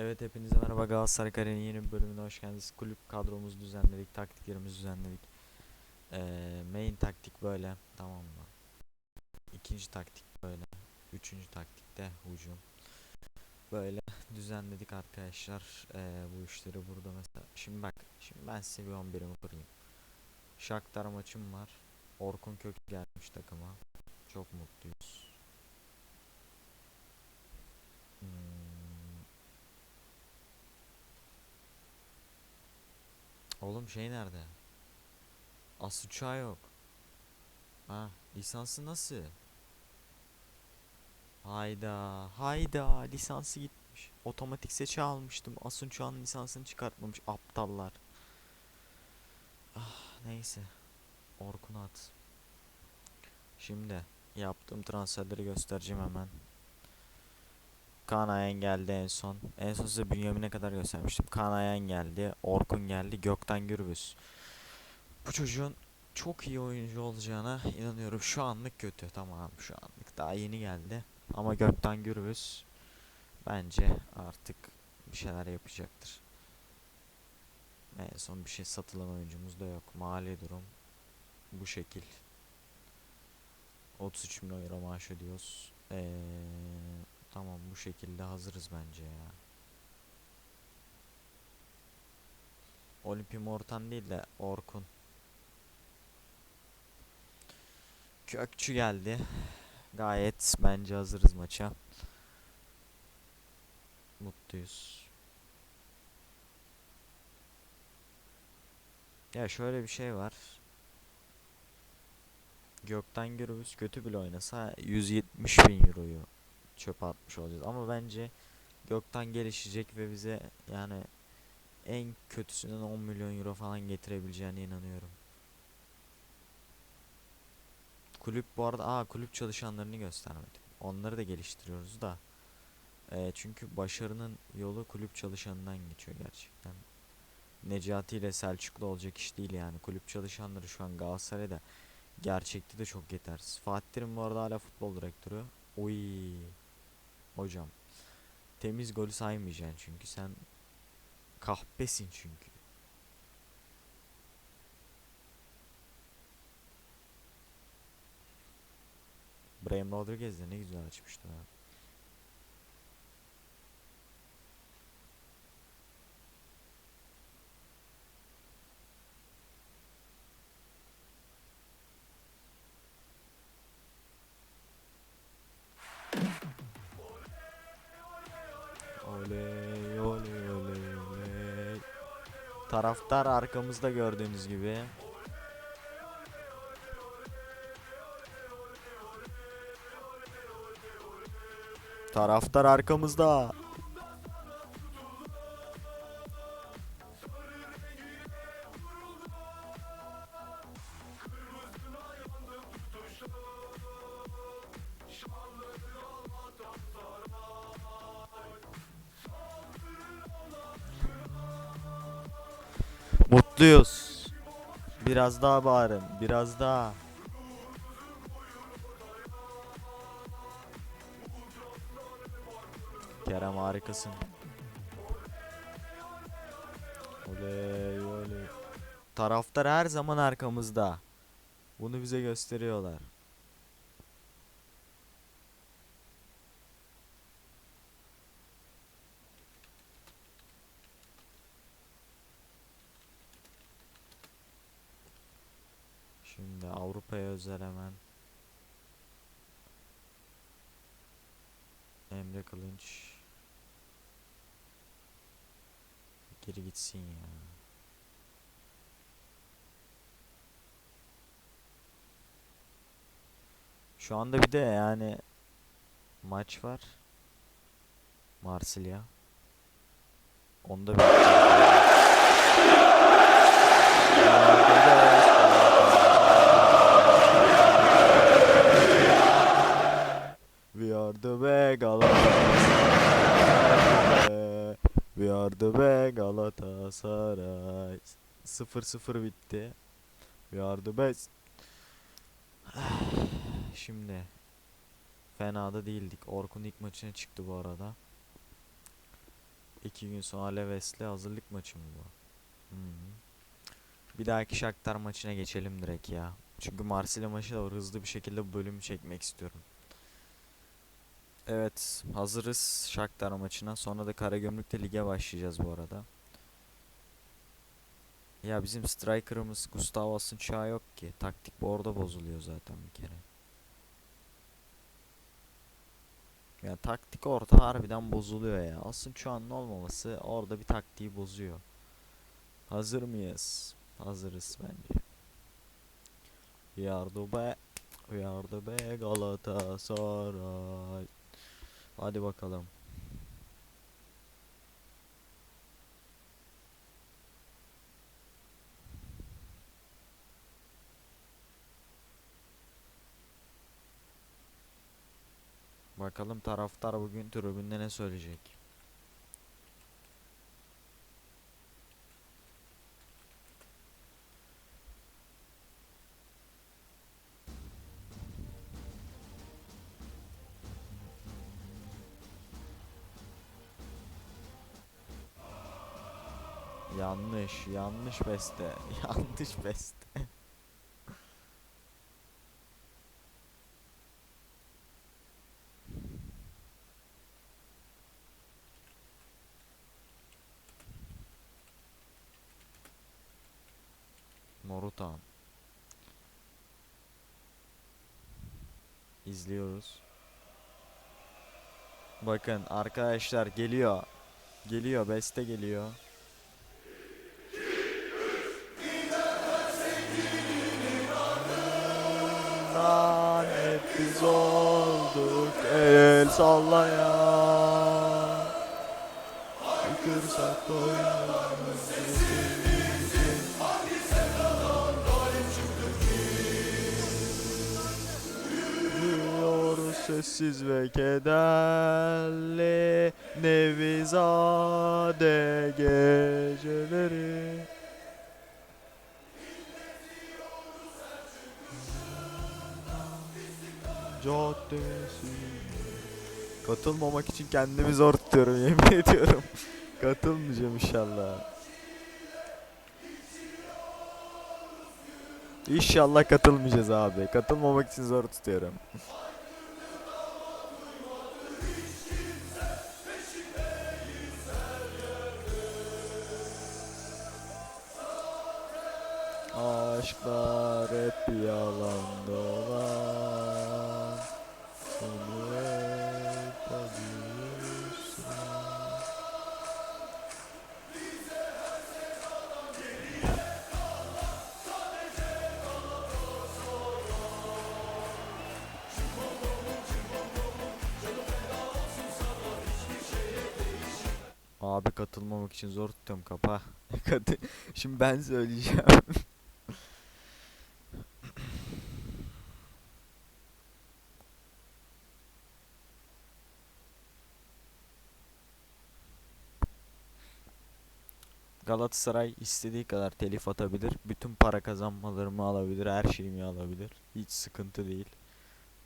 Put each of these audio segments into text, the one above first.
Evet hepinize merhaba Galatasaray Kare'nin yeni bir bölümüne hoş geldiniz. Kulüp kadromuzu düzenledik, taktiklerimizi düzenledik. Ee, main taktik böyle, tamam mı? İkinci taktik böyle. Üçüncü taktikte hücum. Böyle düzenledik arkadaşlar. Ee, bu işleri burada mesela. Şimdi bak, şimdi ben size bir 11'imi kurayım. Shakhtar maçım var. Orkun Kök gelmiş takıma. Çok mutluyuz. Hmm. Şey nerede? As uçağı yok. Ha, lisansı nasıl? Hayda, hayda, lisansı gitmiş. Otomatik seçe almıştım. As uçağın lisansını çıkartmamış aptallar. Ah, neyse. Orkun at. Şimdi yaptığım transferleri göstereceğim hemen. Kaan Ayhan geldi en son. En son size Bünyamin'e kadar göstermiştim. Kaan Ayhan geldi. Orkun geldi. Gökten Gürbüz. Bu çocuğun çok iyi oyuncu olacağına inanıyorum. Şu anlık kötü. Tamam şu anlık daha yeni geldi. Ama Gökten Gürbüz bence artık bir şeyler yapacaktır. En son bir şey satılan oyuncumuz da yok. Mali durum bu şekil. 33 milyon euro maaş ödüyoruz. Eee Tamam bu şekilde hazırız bence ya. Olimpi Mortan değil de Orkun. Kökçü geldi. Gayet bence hazırız maça. Mutluyuz. Ya şöyle bir şey var. Gökten Gürbüz kötü bile oynasa 170 bin euroyu çöpe atmış olacağız. Ama bence gökten gelişecek ve bize yani en kötüsünden 10 milyon euro falan getirebileceğine inanıyorum. Kulüp bu arada aa kulüp çalışanlarını göstermedim. Onları da geliştiriyoruz da. Eee, çünkü başarının yolu kulüp çalışanından geçiyor gerçekten. Necati ile Selçuklu olacak iş değil yani. Kulüp çalışanları şu an Galatasaray'da gerçekte de çok yetersiz. Fatih Terim bu arada hala futbol direktörü. Oy. Hocam. Temiz golü saymayacaksın çünkü sen kahpesin çünkü. Brahim Rodriguez de ne güzel açmıştı ha. Taraftar arkamızda gördüğünüz gibi. Taraftar arkamızda. Mutluyuz. Biraz daha bağırın. Biraz daha. Kerem harikasın. Oley oley. Taraftar her zaman arkamızda. Bunu bize gösteriyorlar. Şimdi Avrupa'ya özel hemen. Emre Kılınç. Geri gitsin ya. Şu anda bir de yani maç var. Marsilya. Onda bir Galatasaray. 0-0 bitti. We are the best. Şimdi fena da değildik. Orkun ilk maçına çıktı bu arada. İki gün sonra Leves'le hazırlık maçı mı bu? Hı. Bir dahaki Shakhtar maçına geçelim direkt ya. Çünkü Marsilya maçı da var. Hızlı bir şekilde bu bölümü çekmek istiyorum. Evet, hazırız Shakhtar maçına. Sonra da Karagümrük'te lige başlayacağız bu arada. Ya bizim striker'ımız Gustavo Asınçağ yok ki. Taktik orada bozuluyor zaten bir kere. Ya taktik orta harbiden bozuluyor ya. Aslında şu an olmaması orada bir taktiği bozuyor. Hazır mıyız? Hazırız bence. Yardı be. Yardı be Galatasaray. Hadi bakalım. Bakalım taraftar bugün tribünde ne söyleyecek? Yanlış, yanlış beste. Yanlış beste. İzliyoruz. Bakın arkadaşlar geliyor. Geliyor, beste geliyor. Hep biz olduk el sallayan Yıkırsak Duyuyoruz sessiz ve kederli. Nevizade geceleri. Caddesi. Katılmamak için kendimi zor tutuyorum yemin ediyorum. Katılmayacağım inşallah. İnşallah katılmayacağız abi. Katılmamak için zor tutuyorum Aşklar hep yalan dolan Seni hep arıyorsun. Abi katılmamak için zor tutuyorum kapa. Şimdi ben söyleyeceğim. Galatasaray istediği kadar telif atabilir. Bütün para kazanmalarımı alabilir. Her şeyimi alabilir. Hiç sıkıntı değil.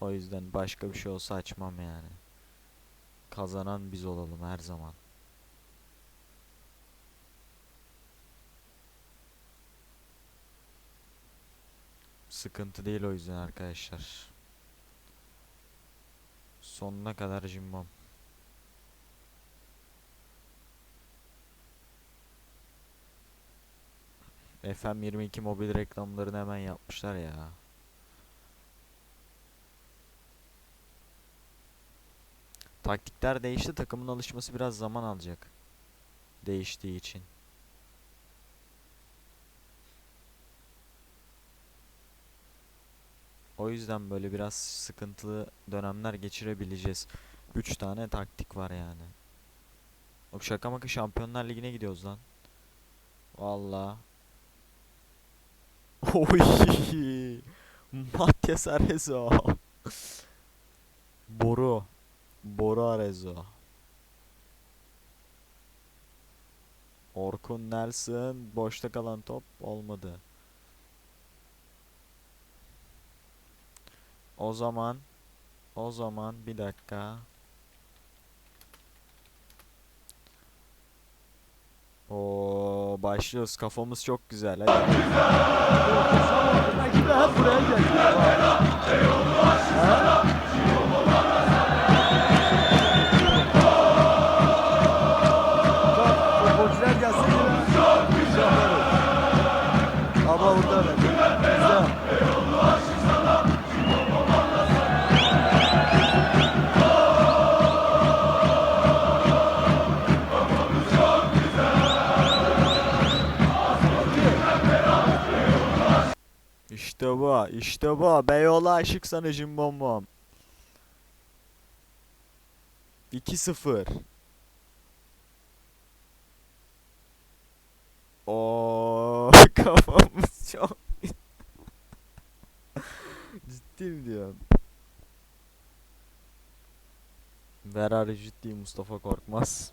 O yüzden başka bir şey olsa açmam yani. Kazanan biz olalım her zaman. Sıkıntı değil o yüzden arkadaşlar. Sonuna kadar cimbom. FM22 mobil reklamlarını hemen yapmışlar ya. Taktikler değişti. Takımın alışması biraz zaman alacak. Değiştiği için. O yüzden böyle biraz sıkıntılı dönemler geçirebileceğiz. 3 tane taktik var yani. O şaka maka Şampiyonlar Ligi'ne gidiyoruz lan. Valla. Oy. Matias Arezzo. Boru. Boru Arezzo. Orkun Nelson boşta kalan top olmadı. O zaman o zaman bir dakika. Oo başlıyoruz. Kafamız çok güzel. Hadi. Hep buraya geldi. Futbolcular gelse İşte bu. işte bu. Beyoğlu aşık sana cimbom bom. 2-0. Oo kafamız çok Ciddi mi diyorum? Ferrari ciddi Mustafa Korkmaz.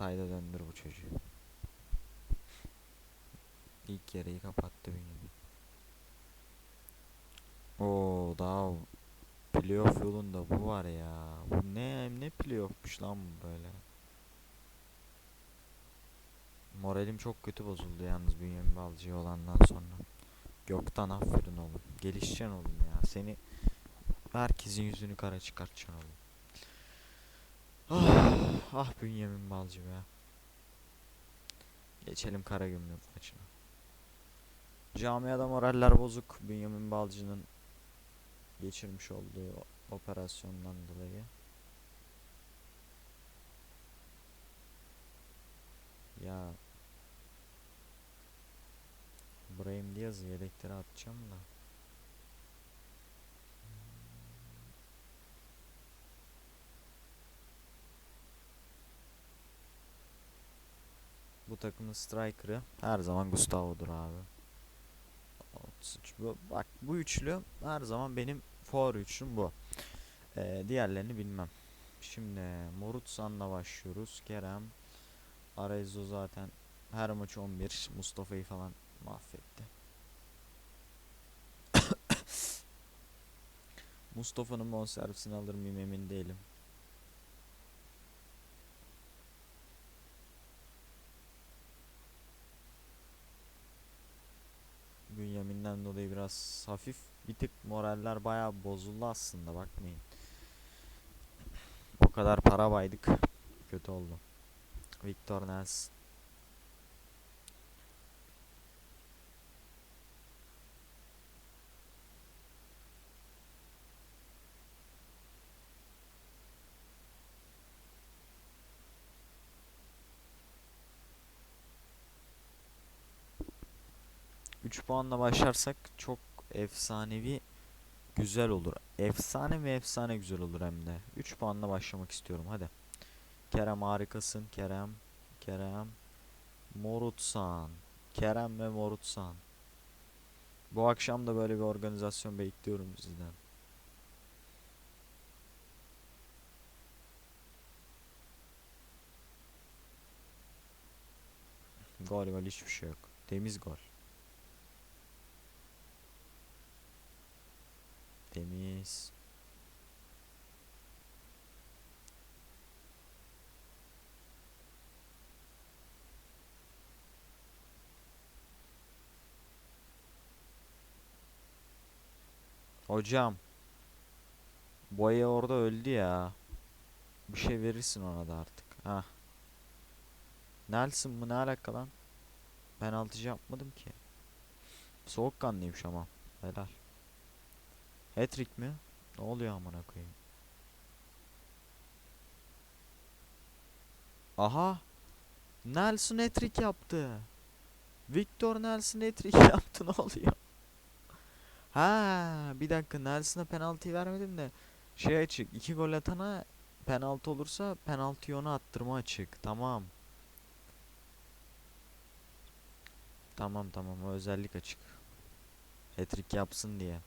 Dört ayda döndür bu çocuğu. İlk yarıyı kapattı benim. Oo daha playoff yolunda bu var ya. Bu ne ne playoffmuş lan bu böyle. Moralim çok kötü bozuldu yalnız Bünyamin Balcı'ya olandan sonra. Gökten aferin oğlum. Gelişeceksin oğlum ya. Seni herkesin yüzünü kara çıkartacaksın oğlum. Ah, ah Bünyamin Balcı be. Geçelim Karagümrük maçına. Camiada moraller bozuk Bünyamin Balcı'nın geçirmiş olduğu operasyondan dolayı. Ya Brahim Diaz'ı yedeklere atacağım da. Bu takımın striker'ı her zaman Gustavo'dur abi. 33 bu, bak bu üçlü her zaman benim for üçlüm bu. Ee, diğerlerini bilmem. Şimdi Morutsan'la başlıyoruz. Kerem Arezzo zaten her maç 11. Mustafa'yı falan mahvetti. Mustafa'nın bonservisini alır mıyım emin değilim. Bünyamin'den dolayı biraz hafif bir tık moraller bayağı bozuldu aslında bakmayın. O kadar para baydık. Kötü oldu. Victor Nelson. Puanla başlarsak çok efsanevi güzel olur. Efsane ve efsane güzel olur hem de. 3 puanla başlamak istiyorum hadi. Kerem harikasın Kerem. Kerem. Morutsan. Kerem ve Morutsan. Bu akşam da böyle bir organizasyon bekliyorum sizden. Gol gol hiçbir şey yok. Temiz gol. Temiz. Hocam. Boya orada öldü ya. Bir şey verirsin ona da artık. Ha. Nelson mı ne alaka lan? Penaltıcı yapmadım ki. Soğukkanlıymış ama. Helal. Hattrick mi? Ne oluyor amına koyayım? Aha! Nelson hat-trick yaptı. Victor Nelson hat-trick yaptı ne oluyor? Ha, bir dakika Nelson'a penaltı vermedim de şey açık. iki gol atana penaltı olursa penaltıyı ona attırma açık. Tamam. Tamam tamam o özellik açık. Hat-trick yapsın diye.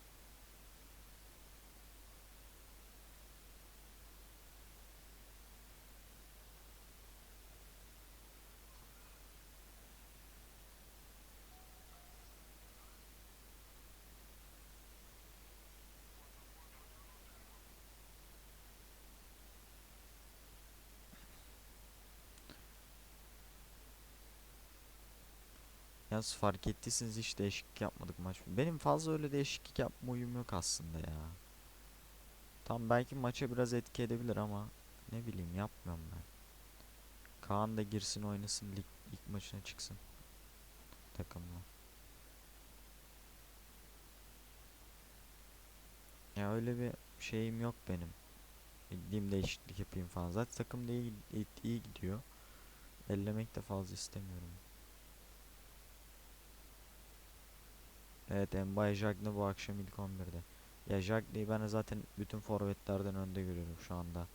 Yalnız fark ettiyseniz hiç değişiklik yapmadık maç. Benim fazla öyle değişiklik yapma uyum yok aslında ya. Tam belki maça biraz etki edebilir ama ne bileyim yapmıyorum ben. Kaan da girsin oynasın lig ilk maçına çıksın takımla. Ya öyle bir şeyim yok benim. Gideyim değişiklik yapayım falan. Zaten takım da iyi, iyi, gidiyor. Ellemek de fazla istemiyorum. Evet Mbaye Jagne bu akşam ilk 11'de. Ya Jagne'yi ben zaten bütün forvetlerden önde görüyorum şu anda.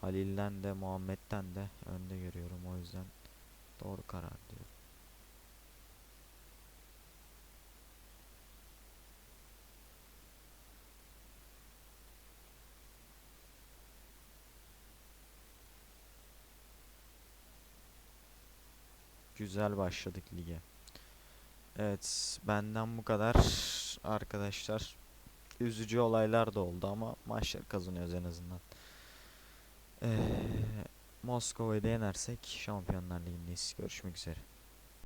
Halil'den de Muhammed'den de önde görüyorum o yüzden doğru karar diyorum. Güzel başladık lige. Evet, benden bu kadar arkadaşlar. Üzücü olaylar da oldu ama maçlar kazanıyoruz en azından. Ee, Moskova'yı da yenersek Şampiyonlar Ligi'ndeyiz. Görüşmek üzere.